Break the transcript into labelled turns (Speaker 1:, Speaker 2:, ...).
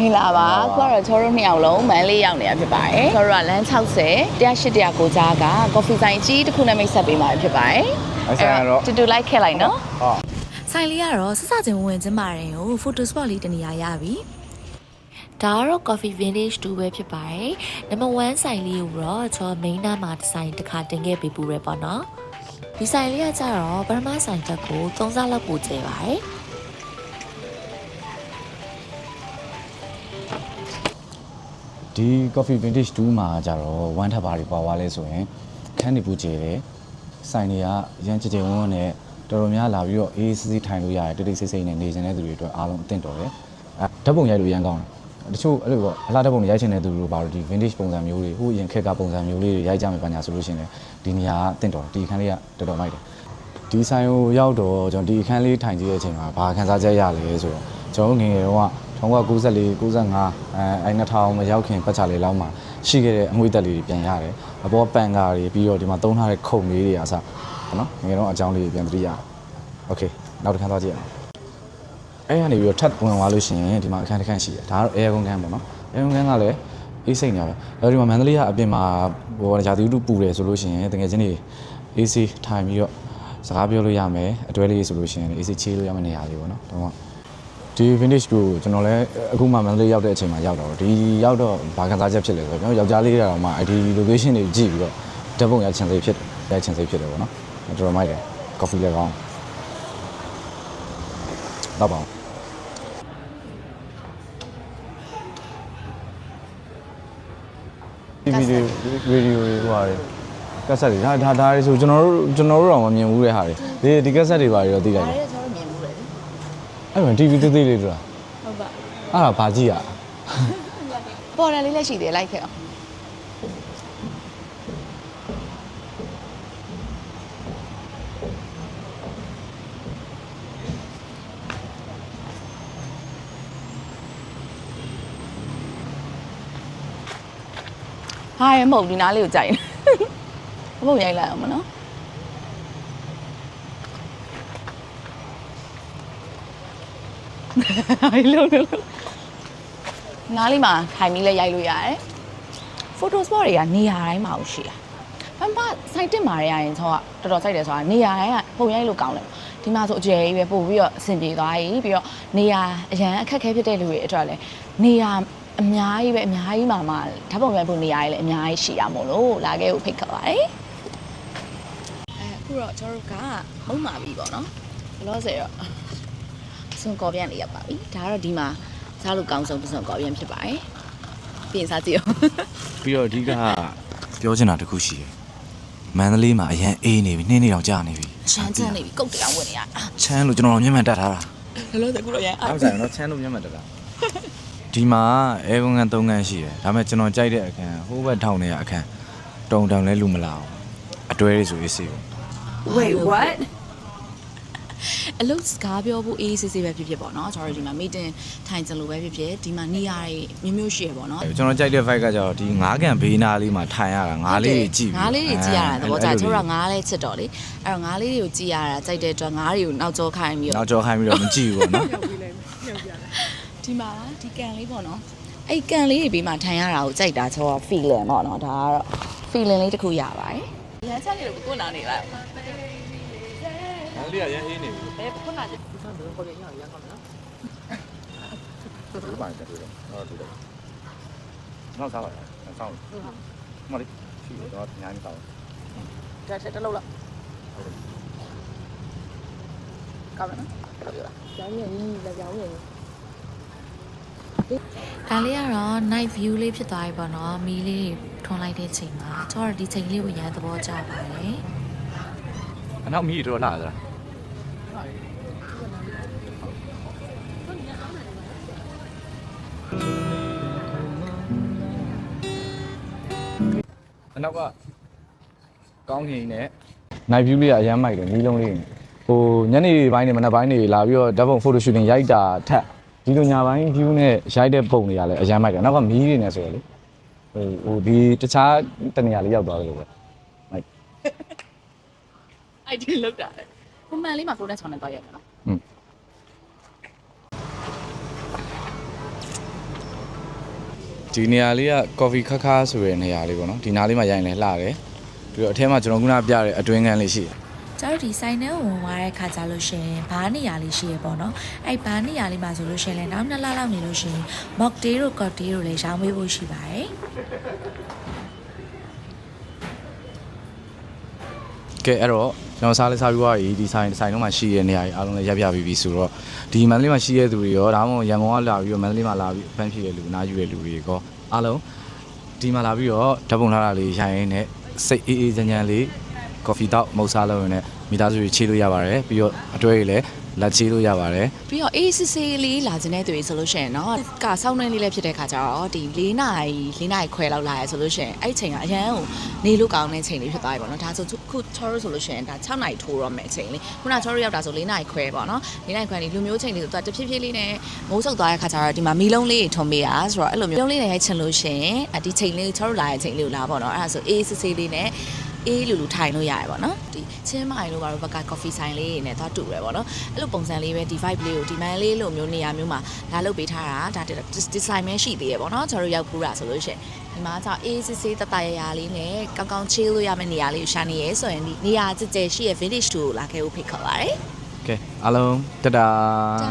Speaker 1: မင်္ဂလာပါခုကတော့ချောတို့နှစ်ယောက်လုံးမန်းလေးရောက်နေတာဖြစ်ပါတယ်ချောတို့ကလမ်း60 108 100ကိုကြားကကော်ဖီဆိုင်ကြီးတစ်ခုနဲ့မိတ်ဆက်ပေးမှာဖြစ်ပါတယ်
Speaker 2: အဲ့ဆိုင်ကတော့
Speaker 1: တူတူလိုက်ခဲ့လိုက်နော်
Speaker 2: ဟုတ်
Speaker 3: ဆိုင်လေးကတော့စစချင်းဝင်ဝင်ချင်းပါတယ်ဟို photo spot လေးတနေရာရပြီဒါကတော့ coffee vintage 2ပဲဖြစ်ပါတယ် number 1ဆိုင်လေးကိုတော့ကျွန်တော် main နာမှာဒီဇိုင်းတစ်ခါတင်ခဲ့ပေးပူရဲပေါ့နော်ဒီဆိုင်လေးကကြတော့ပထမဆိုင်တက်ကို3စားလောက်ပို့ကျဲပါတယ်
Speaker 2: ဒီ coffee vintage 2မှာကြတော့ဝမ်းထပ်ပါတွေပွားသွားလဲဆိုရင်ခန်းနေပူကျဲတယ်ဆိုင်တွေကရမ်းကြကြဝန်းဝန်းနဲ့တော်တော်များလာပြီးတော့အေးစစ်စစ်ထိုင်လို့ရတယ်တိတ်တိတ်ဆိတ်ဆိတ်နဲ့နေကျင်တဲ့သူတွေအတွက်အားလုံးအသင့်တော်တယ်အဲဓာတ်ပုံရိုက်လို့ရမ်းကောင်းတယ်တချို့အဲ့လိုပေါ့အလားဓာတ်ပုံတွေရိုက်ချင်တဲ့သူတို့ပါတော့ဒီ vintage ပုံစံမျိုးတွေဟိုအရင်ခက်ကပုံစံမျိုးလေးတွေရိုက်ကြမယ်ပါညာဆိုလို့ရှိရင်လည်းဒီနေရာကအသင့်တော်တယ်ဒီအခန်းလေးကတော်တော်မိုက်တယ်ဒီဆိုင်ကိုရောက်တော့ကျွန်တော်ဒီအခန်းလေးထိုင်ကြည့်တဲ့အချိန်မှာဘာခန်းစားချက်ရလဲဆိုတော့ကျွန်တော်တို့ငယ်ငယ်တုန်းက 1994 95အဲအဲ2000မရောက်ခင်ပတ်ချာလေးလောက်မှာရှိခဲ့တဲ့အငွေသက်လေးတွေပြန်ရတယ်အပေါ်ပန်ကာတွေပြီးတော့ဒီမှာသုံးထားတဲ့ခုံလေးတွေအစပေါ့နော်ငယ်ငယ်တုန်းကအကြောင်းလေးတွေပြန်သတိရအောင်โอเคနောက်တစ်ခန်းသွားကြည့်အောင်အဲ့ရနေပြီးတော့ထပ်ဝင်သွားလို့ရှိရင်ဒီမှာအခန်းတစ်ခန်းရှိတယ်ဒါကတော့ air con ခန်းပေါ့နော် air con ခန်းကလည်းအေးစိတ်နေပါပဲအဲဒီမှာမန္တလေးကအပြင်မှာဟိုဂျာတီဥတုပူတယ်ဆိုလို့ရှိရင်တကယ်ချင်းနေ AC ထိုင်ပြီးတော့ စကားပြောလို့ရမယ်အတွဲလေးဆိုလို့ရှိရင် AC ချေးလို့ရမယ့်နေရာလေးပေါ့နော်တော့ ဒီ vintage ကိုကျွန်တော်လည်းအခုမှမန္တလေးရောက်တဲ့အချိန်မှာရောက်တော့ဒီရောက်တော့ဘာခံစားချက်ဖြစ်လဲဆိုတော့ကျွန်တော်ယောက်ျားလေးတော့မှဒီ location တွေကြည့်ပြီးတော့ဓာတ်ပုံရချင်စိတ်ဖြစ်ရချင်စိတ်ဖြစ်တယ်ပေါ့နော်တော်တော်မိုက်တယ် coffee လည်းကောင်းတော့ပါအောင်ဒီဗီဒီယိုဗီဒီယိုတွေဟိုဟာတွေကက်ဆက်တွေဒါဒါဒါတွေဆိုကျွန်တော်တို့ကျွန်တော်တို့တော့မမြင်ဘူးတဲ့ဟာတွေဒီဒီကက်ဆက်တွေပါတွေတော့သိလိုက်တယ်
Speaker 1: ဒါလည်းကျွန်တော်မြင်မှုတယ်လေ
Speaker 2: အဲ့မှာ TV သေးသေးလေးတို့လား
Speaker 1: ဟုတ်ပါ
Speaker 2: အဲ့ဒါဘာကြည့်ရ
Speaker 1: ပေါ်တယ်လေးလည်းရှိတယ်လိုက်ခဲ့အောင်ဟာရမဟုတ်ဒီနားလေးကိုကြိုက်နေဘုံရိုက်လိုက်အောင်မနော် ဟိုလုံးလုံးနားလေးမှာထိုင်ပြီးလဲရိုက်လို့ရတယ် photo spot တွေကနေရာတိုင်းမှာရှိတာဘာမှစိုက်တက်မှာရရင်ကျွန်တော်ကတော်တော်စိုက်တယ်ဆိုတာနေရာတိုင်းကပုံရိုက်လို့ကောင်းတယ်ဒီမှာဆိုအကျယ်ကြီးပဲပို့ပြီးတော့အဆင်ပြေသွားပြီပြီးတော့နေရာအရန်အခက်အခဲဖြစ်တဲ့လူတွေအတွက်လည်းနေရာအများကြီးပဲအများကြီးမှမှဓာတ်ပုံရိုက်ဖို့နေရာတွေလည်းအများကြီးရှိရမို့လို့လာခဲ့ဖို့ဖိတ်ခေါ်ပါတယ်အဲအခုတော့ကျွန်တော်တို့ကမုံမာပြီပေါ့နော်ဘလို့ဆိုတော့အ စွန်ကော်ပြန်လေးရောက်ပါပြီဒါကတော့ဒီမှာစားလို့ကောင်းဆုံးပစွန်ကော်ပြန်ဖြစ်ပါတယ်ပြင်စားကြည့်အောင်
Speaker 2: ပြီးတော့အဓိကပြောချင်တာတစ်ခုရှိတယ်မန္တလေးမှာအရန်အေးနေပြီနှင်းနေအောင်ကြာနေပြီ
Speaker 1: ချမ်းချမ်းနေပြီကုတ်တရားဝင်နေရအာ
Speaker 2: ချမ်းလို့ကျွန်တော်တို့မျက်မှန်တက်ထားတာ
Speaker 1: လောလောဆယ်ခုတော့ရန်အာ
Speaker 2: အောက်ဆိုင်တော့ချမ်းလို့မျက်မှန်တက်တာဒီမှာအဲကွန်ကန်၃ခန်းရှိတယ်ဒါပေမဲ့ကျွန်တော်ကြိုက်တဲ့အခန်းဟိုးဘက်ထောင်နေရအခန်းတုံတုံလဲလူမလာအောင်အတွဲလေးဆိုရေးစီဘူး
Speaker 1: Wait what အလုပ်စကားပြောဖို့အေးအေးဆေးဆေးပဲဖြစ်ဖြစ်ပေါ့နော်ကျွန်တော်တို့ဒီမှာ meeting ထိုင်ကြလို့ပဲဖြစ်ဖြစ်ဒီမှာနေရာတွေမျိုးမျိုးရှိရပေါ့နော်
Speaker 2: ကျွန်တော်ကြိုက်တဲ့ vibe ကကြတော့ဒီငါးကန်ဘေးနာလေးမှာထိုင်ရတာငါးလေးတွေကြည့်ပြီး
Speaker 1: ငါးလေးတွေကြည့်ရတာသဘောကျ
Speaker 2: အဲ့လို
Speaker 1: ကျွန်တော်ကငါးလေးချစ်တော့လေအဲ့တော့ငါးလေးတွေကိုကြည့်ရတာကြိုက်တဲ့အတွက်ငါးတွေကိုနောက်ကျောခိုင်းပြီး
Speaker 2: နော
Speaker 1: တော့
Speaker 2: က်ကြောခိုင်းပြီးတော့မကြည့်ဘူးပေါ့နော်
Speaker 1: ဒီမှာဒီကန်လေးပေါ့နော်အဲ့ကန်လေးတွေပြီးမှထိုင်ရတာကိုကြိုက်တာကျွန်တော် feeling ပေါ့နော်ဒါကတော့ feeling လေးတစ်ခုရပါတယ်ရမ်းချက်လေးကိုကိုနာနေလိုက်
Speaker 2: ငါး လေးကရမ်းအေးနေပြီ
Speaker 1: ဘယ်ခုနာ
Speaker 2: ဒီမှာတက်ပြီးတော့ဟုတ်တယ်နောက်စားပါလားဆောင်းမလေးရှိတော့ညာနေတော့
Speaker 1: ဒါချက်တစ်လုံးလောက်ကောင်းတယ်နော်ဟုတ်ပြီလား
Speaker 3: ဒါလေးကတော့ night view လေးဖြစ်သွားပြီပေါ့နော်မီးလေးထွန်းလိုက်တဲ့ချိန်မှာကျွန်တော်တို့ဒီချိန်လေးကိုရမ်းသဘောကျပါတယ်
Speaker 2: အနောက်မီးတော့လာသလား အနောက်ကကောင်းကင်နဲ့ night view လေးကအရမ်းမိုက်တယ်မီးလုံးလေးဟိုညနေပိုင်းနေမနက်ပိုင်းနေလာပြီးတော့ဓာတ်ပုံ photo shooting ရိုက်တာထက်ဒီလိုညာပိုင်း view နဲ့ရိုက်တဲ့ပုံတွေကလည်းအရမ်းမိုက်တယ်နောက်ကမီးတွေနဲ့ဆိုရလေဟိုဟိုဒီတခြားတနေရာလေးရောက်သွားတယ်လို့ပဲမိုက်
Speaker 1: အဲ့ဒီလောက်တာလေ ပုံမှန်လေးမှာကိုယ်နဲ့ဆောင်းနေတော့ရမှာနော်
Speaker 2: อืมဒီနေရာလေးက coffee ခါခါဆိုတဲ့နေရာလေးပေါ့နော်ဒီနားလေးမှာရိုင်းလဲလှတယ်ပြီးတော့အထဲမှာကျွန်တော်ခုနပြတဲ့အတွင်းခန်းလေးရှိတယ်
Speaker 3: ကျတော့ဒီဆိုင်ထဲဝင်သွားတဲ့ခါကြလို့ရှရင်ဘားနေရာလေးရှိရပေါ့နော်အဲ့ဘားနေရာလေးမှာဆိုလို့ရှရင်လည်းနောက်နှစ်လလောက်နေလို့ရှရင် mocktail တို့ cocktail တို့လည်းရောင်းပေးဖို့ရှိပါတယ်
Speaker 2: ကဲအဲ့တော့ ကျွန်တော်စားလေးစားပြီးသွားပြီဒီဆိုင်ဆိုင်လုံးမှာရှိတဲ့နေရာကြီးအားလုံးလည်းရပ်ပြပြီးပြီဆိုတော့ဒီမန္တလေးမှာရှိတဲ့သူတွေရောဒါမှမဟုတ်ရန်ကုန်ကလာပြီးတော့မန္တလေးမှာလာပြီးဖန်ဖြစ်တဲ့လူနာယူတဲ့လူတွေရောအားလုံးဒီမှာလာပြီးတော့ဓာတ်ပုံလာတာလေးရိုင်းရင်းနဲ့စိတ်အေးအေးချမ်းချမ်းလေးကော်ဖီတောက်မုတ်စားလုံးနဲ့မိသားစုတွေချေးလို့ရပါတယ်ပြီးတော့အတွဲကြီးလည်း လက်ချေးလို့ရပါတယ်
Speaker 1: ပြီးတော့အေးစစ်စစ်လေးလာခြင်းတဲ့သူတွေဆိုလို့ရှိရင်တော့ကဆောင်းနှင်းလေးလည်းဖြစ်တဲ့ခါကျတော့ဒီ၄နာရီ၄နာရီခွဲလောက်လာရဆိုလို့ရှိရင်အဲ့ဒီချိန်ကအရန်ကိုနေလို့ကောင်းတဲ့ချိန်လေးဖြစ်သွားပြီပေါ့နော်ဒါဆိုခုချော်ရဆိုလို့ရှိရင်ဒါ6နာရီထိုးတော့မယ်အချိန်လေးခုနချော်ရရောက်တာဆို၄နာရီခွဲပေါ့နော်၄နာရီခွဲနေလူမျိုးချိန်လေးဆိုတော့တဖြည်းဖြည်းလေးနဲ့မိုးဆုပ်သွားတဲ့ခါကျတော့ဒီမှာမီလုံးလေးထုံပေးတာဆိုတော့အဲ့လိုမျိုးလုံးလေးနဲ့ရိုက်ချင်လို့ရှိရင်အဒီချိန်လေးချော်ရလာတဲ့ချိန်လေးကိုလာပေါ့နော်အဲ့ဒါဆိုအေးစစ်စစ်လေးနဲ့ အေးလူလူထိုင်လို့ရတယ်ပေါ့နော်ဒီချင်းမိုင်လို့ပါတော့ဘက်က coffee ဆိုင်လေးတွေနဲ့သွားတူရယ်ပေါ့နော်အဲ့လိုပုံစံလေးပဲဒီ vibe လေးကိုဒီ man လေးလိုမျိုးနေရာမျိုးမှာလာလုပ်ပေးထားတာဒါ design ပဲရှိသေးရယ်ပေါ့နော်ကျွန်တော်တို့ရောက်ပူတာဆိုလို့ရှိရင်ဒီမှာကျအေးစစ်စစ်တတရရလေးနဲ့ကောင်းကောင်း chill လို့ရမယ့်နေရာလေးကိုရှာနေရယ်ဆိုရင်ဒီနေရာကြည်ကြဲရှိရယ် village tour ကိုလာခဲ့ဖို့ဖိတ်ခေါ်ပါတယ်
Speaker 2: ကဲအားလုံးတဒါ
Speaker 1: တာ